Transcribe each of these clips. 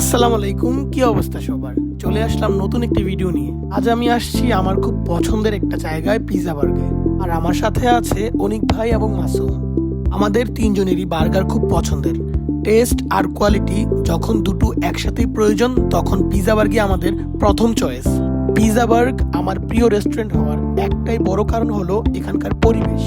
আসসালামু আলাইকুম, কি অবস্থা সবার? চলে আসলাম নতুন একটি ভিডিও নিয়ে। আজ আমি আসছি আমার খুব পছন্দের একটা জায়গায় পিৎজা বার্গার আর আমার সাথে আছে অনিক ভাই এবং মাসুম। আমাদের তিনজনেরই বার্গার খুব পছন্দের। টেস্ট আর কোয়ালিটি যখন দুটো একসাথেই প্রয়োজন, তখন পিৎজা বার্গই আমাদের প্রথম চয়েস পিৎজা বার্গ আমার প্রিয় রেস্টুরেন্ট হওয়ার একটাই বড় কারণ হলো এখানকার পরিবেশ।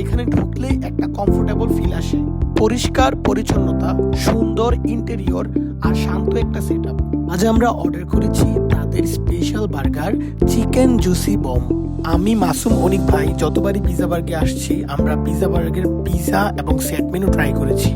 এখানে ঢুকলেই একটা কমফোর্টেবল ফিল আসে। পরিষ্কার, পরিচ্ছন্নতা, সুন্দর ইন্টেরিয়র আর শান্ত একটা সেট আপ আজ আমরা অর্ডার করেছি তাদের special burger chicken juicy bomb আমি মাসুম অনিক ভাই, যতবারই পিজা বার্গে আসছি, আমরা পিজা বার্গের পিজা এবং সেট মেনু ট্রাই করেছি।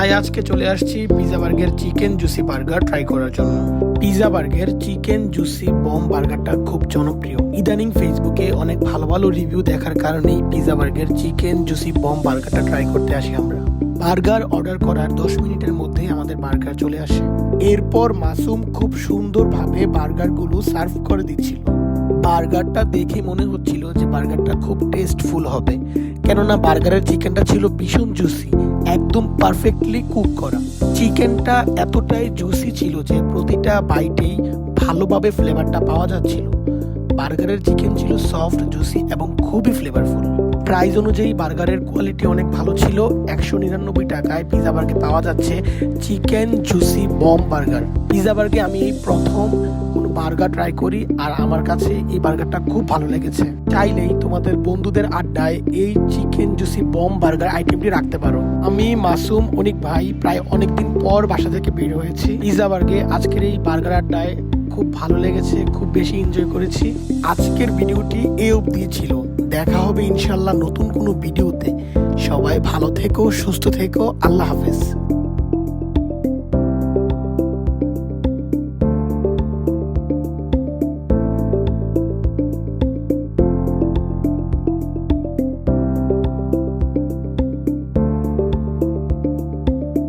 তাই আজকে চলে আসছি পিজা বার্গের চিকেন জুসি বার্গার ট্রাই করার জন্য। পিজা বার্গের চিকেন জুসি বম বার্গারটা খুব জনপ্রিয়। ইদানিং ফেসবুকে অনেক ভালো ভালো রিভিউ দেখার কারণেই পিজা বার্গের চিকেন জুসি বম বার্গারটা ট্রাই করতে আসি আমরা। বার্গার অর্ডার করার দশ মিনিটের মধ্যেই আমাদের বার্গার চলে আসে। এরপর মাসুম খুব সুন্দরভাবে বার্গারগুলো সার্ভ করে দিচ্ছিল। বার্গারটা দেখে মনে হচ্ছিল যে বার্গারটা খুব টেস্টফুল হবে। কেননা বার্গারের চিকেনটা ছিল ভীষণ জুসি একদম পারফেক্টলি কুক করা। চিকেনটা এতটাই জুসি ছিল যে প্রতিটা বাইটেই ভালোভাবে ফ্লেভারটা পাওয়া যাচ্ছিল। বার্গারের চিকেন ছিল সফট জুসি এবং খুবই ফ্লেভারফুল প্রাইস অনুযায়ী বার্গারের কোয়ালিটি অনেক ভালো ছিল। একশো নিরানব্বই টাকায় পিজা বার্গে পাওয়া যাচ্ছে chicken juicy bomb burger. Pizza বার্গে আমি এই প্রথম কোনো বার্গার ট্রাই করি আর আমার কাছে এই বার্গারটা খুব ভালো লেগেছে। চাইলেই তোমাদের বন্ধুদের আড্ডায় এই চিকেন জুসি বম বার্গার আইটেমটি রাখতে পারো। আমি, মাসুম, অনিক ভাই প্রায় অনেকদিন পর বাসা থেকে বের হয়েছি। পিজা বার্গে আজকের এই বার্গার আড্ডায় খুব ভালো লেগেছে, খুব বেশি এনজয় করেছি। আজকের ভিডিওটি এ অবধি ছিল। দেখা হবে ইনশাল্লাহ নতুন কোনো ভিডিওতে। সবাই ভালো থেকো, সুস্থ থেকো, আল্লাহ হাফেজ।